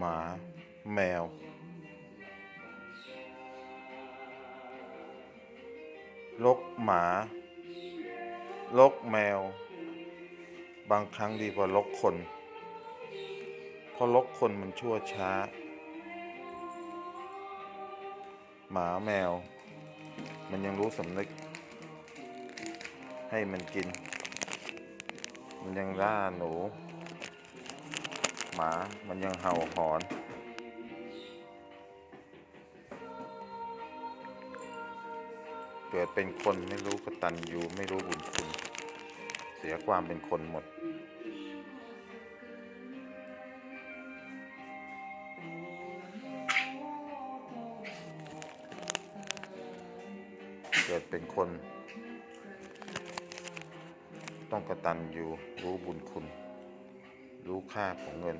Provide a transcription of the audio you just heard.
หมา แมว ลกหมา ลกแมว บางครั้งดีกว่าลกคน เพราะลกคนมันชั่วช้า หมาแมว มันยังรู้สำนึก ให้มันกิน มันยังล่าหนู หมา มันยังเห่าหอน เกิดเป็นคนไม่รู้กตัญญูไม่รู้บุญคุณ เสียความเป็นคนหมด เกิดเป็นคน ต้องกระตัญญูรู้บุญคุณูกค่าของเงิน